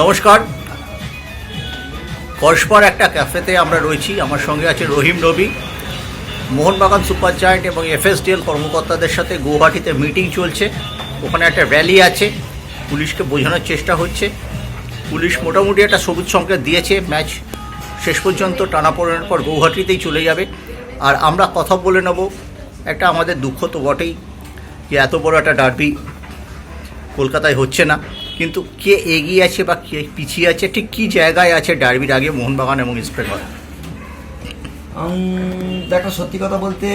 নমস্কার। কসবার একটা ক্যাফেতে আমরা রয়েছি। আমার সঙ্গে আছে রহিম নবী মোহনবাগান সুপার জায়েন্ট এবং এফএসডিএল কর্মকর্তাদের সাথে গুয়াহাটিতে মিটিং চলছে। ওখানে একটা র্যালি আছে, পুলিশকে বোঝানোর চেষ্টা হচ্ছে। পুলিশ মোটামুটি একটা সবুজ সংকেত দিয়েছে, ম্যাচ শেষ পর্যন্ত টানাপোড়েনের পর গৌহাটিতেই চলে যাবে। আর আমরা কথা বলে নেব, একটা আমাদের দুঃখ তো বটেই যে এত বড় একটা ডার্বি কলকাতায় হচ্ছে না। কিন্তু কে এগিয়ে আছে বা কে পিছিয়ে আছে, ঠিক কী জায়গায় আছে ডার্বির আগে মোহনবাগান এবং ইস্টবেঙ্গল দেখো, সত্যি কথা বলতে,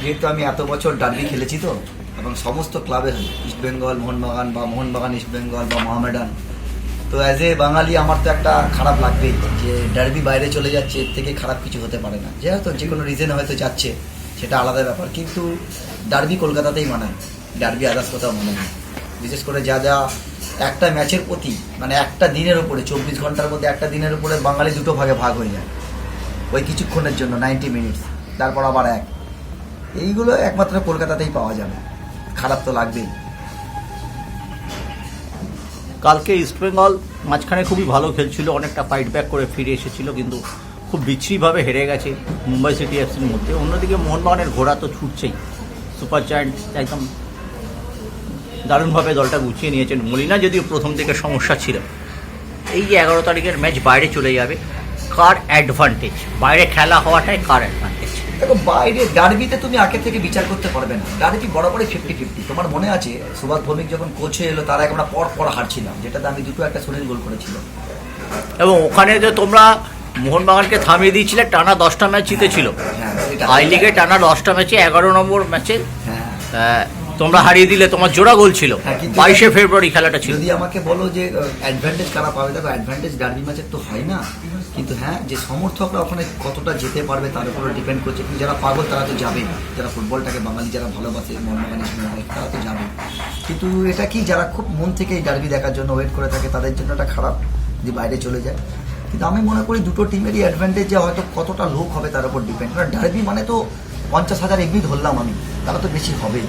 যেহেতু আমি এত বছর ডার্বি খেলেছি তো, এবং সমস্ত ক্লাবের ইস্টবেঙ্গল মোহনবাগান বা মোহনবাগান ইস্টবেঙ্গল বা মোহামেডান, তো অ্যাজ এ বাঙালি আমার তো একটা খারাপ লাগবেই যে ডার্বি বাইরে চলে যাচ্ছে, এর থেকে খারাপ কিছু হতে পারে না। যেহেতু যে কোনো রিজনে হয়তো যাচ্ছে, সেটা আলাদা ব্যাপার, কিন্তু ডার্বি কলকাতাতেই মানায়, ডার্বি আদার্স কোথাও মনে হয় বিশেষ করে যা যা একটা ম্যাচের প্রতি মানে একটা দিনের উপরে, চব্বিশ ঘণ্টার মধ্যে একটা দিনের উপরে বাঙালি দুটো ভাগে ভাগ হয়ে যায়। ওই কিছুক্ষণের জন্য নাইনটি মিনিটস তারপর আবার এক। এইগুলো একমাত্র কলকাতাতেই পাওয়া যাবে। খারাপ তো লাগবেই। কালকে ইস্টবেঙ্গল মাঝখানে খুবই ভালো খেলছিল, অনেকটা ফাইট ব্যাক করে ফিরে এসেছিল, কিন্তু খুব বিচ্ছিরিভাবে হেরে গেছে মুম্বাই সিটি এফসির মধ্যে। অন্যদিকে মোহনবাগানের ঘোড়া তো ছুটছেই। সুপার জায়ান্ট একদম দারুণভাবে দলটা গুছিয়ে নিয়েছেন। মলিনা যদিও প্রথম থেকে সমস্যা ছিল। এই যে এগারো তারিখের ম্যাচ বাইরে চলে যাবে কার অ্যাডভান্টেজ বাইরে খেলা হওয়াটাই কার অ্যাডভান্টেজ দেখো বাইরে ডার্বিতে তুমি আগে থেকে বিচার করতে পারবে না। ডার্বি বরাবরই ফিফটি ফিফটি তোমার মনে আছে সুভাষ ভৌমিক যখন কোচে এলো তারা আমরা পর পর হারছিলাম। যেটাতে আমি দুটো একটা সুনীল গোল করেছিল। এবং ওখানে যে তোমরা মোহনবাগানকে থামিয়ে দিয়েছিলে টানা দশটা ম্যাচ জিতেছিল। হ্যাঁ আই লিগে টানা দশটা ম্যাচে এগারো নম্বর ম্যাচে হ্যাঁ। তোমরা হারিয়ে দিলে তোমার জোড়া গোল ছিল। হ্যাঁ, বাইশে ফেব্রুয়ারি খেলাটা ছিল। যদি আমাকে বলো যে অ্যাডভান্টেজ কারা পাবে দেখো অ্যাডভান্টেজ ডার্বি ম্যাচের তো হয় না। কিন্তু হ্যাঁ যে সমর্থকরা ওখানে কতটা যেতে পারবে তার উপরে ডিপেন্ড করছে। কিন্তু যারা পাগল তারা তো যাবে যারা ফুটবলটাকে বাঙালি যারা ভালোবাসে ইস্টবেঙ্গল তারা তো যাবে কিন্তু এটা কি যারা খুব মন থেকে এই ডার্বি দেখার জন্য ওয়েট করে থাকে তাদের জন্য একটা খারাপ যে বাইরে চলে যায়। কিন্তু আমি মনে করি দুটো টিমেরই অ্যাডভান্টেজ যে হয়তো কতটা লোক হবে তার উপর ডিপেন্ড কারণ ডার্বি মানে তো পঞ্চাশ হাজার এমনি ধরলাম আমি তারা তো বেশি হবেই।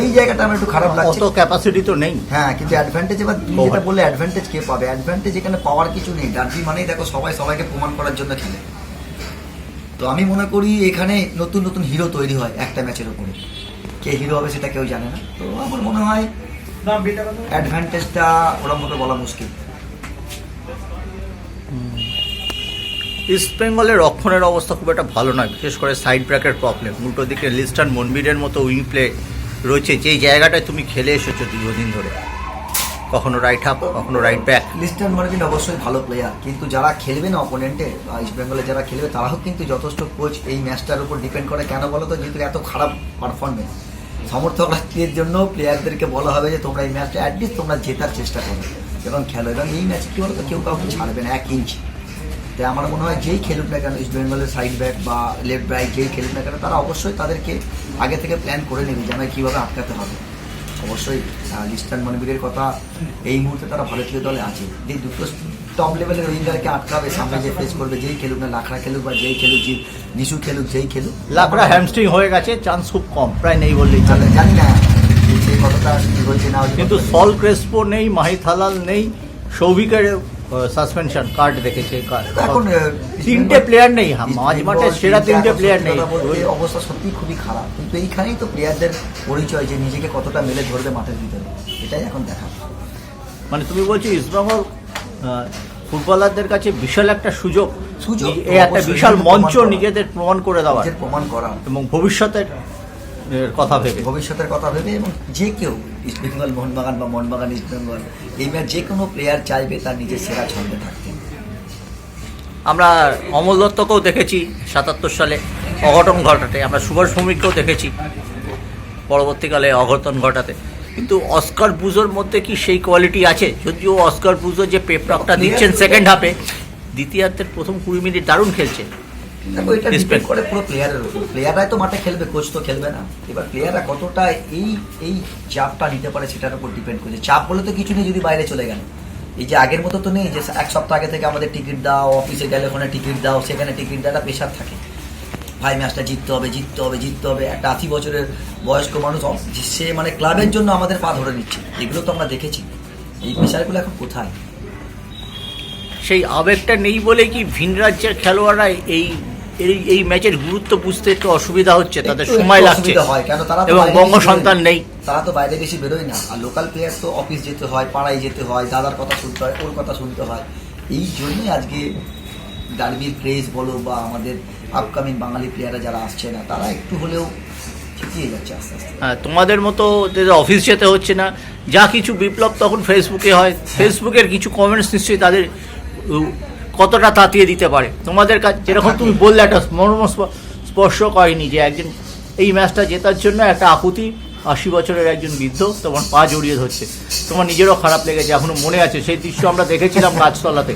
এই জায়গাটা আমার একটু খারাপ লাগছে। অত ক্যাপাসিটি তো নেই। হ্যাঁ কিন্তু অ্যাডভান্টেজ এবার তুমি যেটা বললে অ্যাডভান্টেজ কে পাবে? অ্যাডভান্টেজ এখানে পাওয়ার কিছু নেই। ডার্বি মানেই দেখো সবাই সবাইকে প্রমাণ করার জন্য খেলে। তো আমি মনে করি এখানে নতুন নতুন হিরো তৈরি হয় একটা ম্যাচের উপরে। কে হিরো হবে সেটা কেউ জানে না। তো আমার মনে হয় অ্যাডভান্টেজটা ওরা মতো বলা। মুশকিল। ইস্ট বেঙ্গলের রক্ষণের অবস্থা খুব একটা ভালো নয়। বিশেষ করে সাইড ব্র্যাকের প্রবলেম উল্টো দিকে লিস্টান মনবিরের মতো উইং প্লে রয়েছে যেই জায়গাটায় তুমি খেলে এসেছ দীর্ঘদিন ধরে। কখনো রাইট হাফ কখনো রাইট ব্যাক লিস্টান মার্কিন অবশ্যই ভালো প্লেয়ার কিন্তু যারা খেলবে না অপোনেন্টে ইস্ট বেঙ্গলে যারা খেলবে, তারাও কিন্তু যথেষ্ট কোচ এই ম্যাচটার উপর ডিপেন্ড করে। কেন বলো তো? যেহেতু এত খারাপ পারফরমেন্স সমর্থকদের জন্য প্লেয়ারদেরকে বলা হবে যে, তোমরা এই ম্যাচটা অ্যাটলিস্ট তোমরা জেতার চেষ্টা করো এবং খেলো এবং এই ম্যাচে কী বলো তো? কেউ কাউকে ছাড়বে না, এক ইঞ্চ তাই আমার মনে হয় যেই খেলুক না কেন ইস্ট বেঙ্গলের সাইড ব্যাক বা লেফট ব্যাক যেই খেলুক না কেন তারা অবশ্যই তাদেরকে আগে থেকে প্ল্যান করে নেবে যে আমায় কীভাবে আটকাতে হবে। অবশ্যই লিস্টান মনবীরের কথা এই মুহূর্তে তারা ভারতীয় দলে আছে। যে দুটো টপ লেভেলের উইঙ্গারকে আটকাবে সামনে যে ফেস করবে যেই খেলুক না লাখড়া খেলুক বা যেই খেলুক যে নিশু খেলুক যেই খেলুক লাকড়া হ্যামস্ট্রিং হয়ে গেছে চান্স খুব কম প্রায় নেই বললেই চলে। তাহলে জানি না সেই কথাটা হয়েছে না কিন্তু সল ক্রেসপো নেই মাহিত হালাল নেই সৌভিকের সাসপেনশন কার্ড দেখেছে তিনটে প্লেয়ার নেই মাঝ মাঠে সেরা তিনটে প্লেয়ার নেই। অবস্থা সত্যি খুবই খারাপ। কিন্তু এইখানেই তো প্লেয়ারদের পরিচয় যে নিজেকে কতটা মেলে ধরবে মাঠের ভিতরে এটাই এখন দেখা। মানে তুমি বলছো ইস্টবেঙ্গল আহ, ফুটবলারদের কাছে বিশাল একটা সুযোগ সুযোগ এই একটা বিশাল মঞ্চ নিজেদের প্রমাণ করে দেওয়া প্রমাণ করা। এবং ভবিষ্যতের কথা ভেবে। ভবিষ্যতের কথা ভেবে এবং যে কেউ ইস্ট বেঙ্গল মোহনবাগান বা মোহনবাগান ইস্ট বেঙ্গল এই ম্যাচ যে কোনো প্লেয়ার চাইবে তার নিজের সেরা ছন্দে থাকতে। আমরা অমল দত্তকেও দেখেছি সাতাত্তর সালে অঘটন ঘটাতে। আমরা সুভাষ ভৌমিককেও দেখেছি পরবর্তীকালে অঘটন ঘটাতে। কিন্তু অস্কার পুজোর মধ্যে কি সেই কোয়ালিটি আছে? যদিও অস্কার পুজো যে পেপটকটা দিচ্ছেন সেকেন্ড হাফে দ্বিতীয়ার্ধের প্রথম কুড়ি মিনিট দারুণ খেলছে। দেখো এটা ডিপেন্ড করে পুরো প্লেয়ারের উপর। প্লেয়াররাই তো মাঠে খেলবে কোচ তো খেলবে না। এবার প্লেয়াররা কতটা এই এই চাপটা নিতে পারে সেটার উপর ডিপেন্ড করছে। চাপ বলে তো কিছু নেই যদি বাইরে চলে গেল। এই যে আগের মতো তো নেই যে এক সপ্তাহ আগে থেকে আমাদের টিকিট দাও অফিসে গেলে ওখানে টিকিট দাও সেখানে টিকিট দেওয়াটা প্রেশার থাকে। ভাই ম্যাচটা জিততে হবে জিততে হবে জিততে হবে। একটা আশি বছরের বয়স্ক মানুষ সে মানে ক্লাবের জন্য আমাদের পা ধরে নিচ্ছে। এগুলো তো আমরা দেখেছি। এই প্রেশারগুলো এখন কোথায়? সেই আবেগটা নেই বলে কি ভিন রাজ্যের খেলোয়াড়রা এই এই এই ম্যাচের গুরুত্ব বুঝতে একটু অসুবিধা হচ্ছে তাদের সময় লাগছে। হয় কেন তারা এবং বঙ্গ সন্তান নেই। তারা তো বাইরে বেশি বেরোয় না। আর লোকাল প্লেয়ার তো অফিস যেতে হয় পাড়ায় যেতে হয় দাদার কথা শুনতে হয় ওর কথা শুনতে হয়। এই জন্যই আজকে ডার্বির ক্রেজ বলো বা আমাদের আপকামিং বাঙালি প্লেয়াররা যারা আসছে না তারা একটু হলেও ঠিকিয়ে যাচ্ছে আস্তে আস্তে। হ্যাঁ, তোমাদের মতো অফিস যেতে হচ্ছে না। যা কিছু বিপ্লব তখন ফেসবুকে হয়। ফেসবুকের কিছু কমেন্টস নিশ্চয়ই তাদের কতটা তাতিয়ে দিতে পারে? তোমাদের কাছে যেরকম তুমি বললে একটা মর্ম স্প- স্পর্শ করেনি যে একজন এই ম্যাচটা জেতার জন্য একটা আকুতি আশি বছরের একজন বৃদ্ধ তোমার পা জড়িয়ে ধরছে। তোমার নিজেরও খারাপ লেগেছে এখনও মনে আছে। সেই দৃশ্য আমরা দেখেছিলাম গাছতলাতে।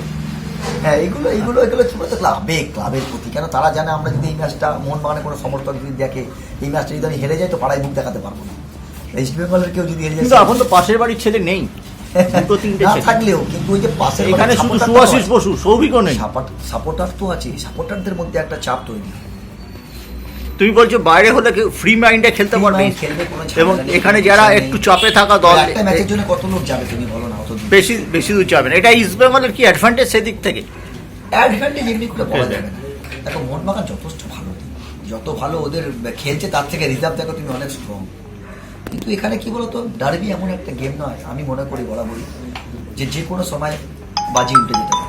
হ্যাঁ এগুলো এগুলো এগুলো কি বলতো আবেগ ক্লাবের প্রতি। কেন তারা জানে আমরা যদি এই ম্যাচটা মোহনবাগানের কোনো সমর্থক যদি দেখে এই ম্যাচটা যদি আমি হেরে যাই তো পাড়ায় মুখ দেখাতে পারব না। ইস্ট বেঙ্গলের কেউ যদি হেরে যায় কিন্তু এখন তো পাশের বাড়ির ছেলে নেই। দুটো তিনটে না থাকলেও কিন্তু ওই যে পাশের এখানে শুধু সুভাষিস বসু সৌভিকও নেই। সাপোর্টার তো আছে। সাপোর্টারদের মধ্যে একটা চাপ তৈরি। তুমি বলছো বাইরে হলে কেউ ফ্রি মাইন্ডে খেলতে পারবে? এবং এখানে যারা একটু চাপে থাকা দল একটা ম্যাচের জন্য কত লোক যাবে তুমি বলো না অত বেশি বেশি দূর যাবে না। এটা ইস্ট বেঙ্গলের কি অ্যাডভান্টেজ সেদিক থেকে? অ্যাডভান্টেজ এমনি করে বলা যাবে না। দেখো মোহনবাগান যথেষ্ট ভালো যত ভালো ওদের খেলছে তার থেকে রিজার্ভ দেখো তুমি অনেক স্ট্রং কিন্তু এখানে কি বলতো ডার্বি এমন একটা গেম নয়, আমি মনে করি বলা বলি, যে যে কোনো সময় বাজি উঠে যেতে পারে।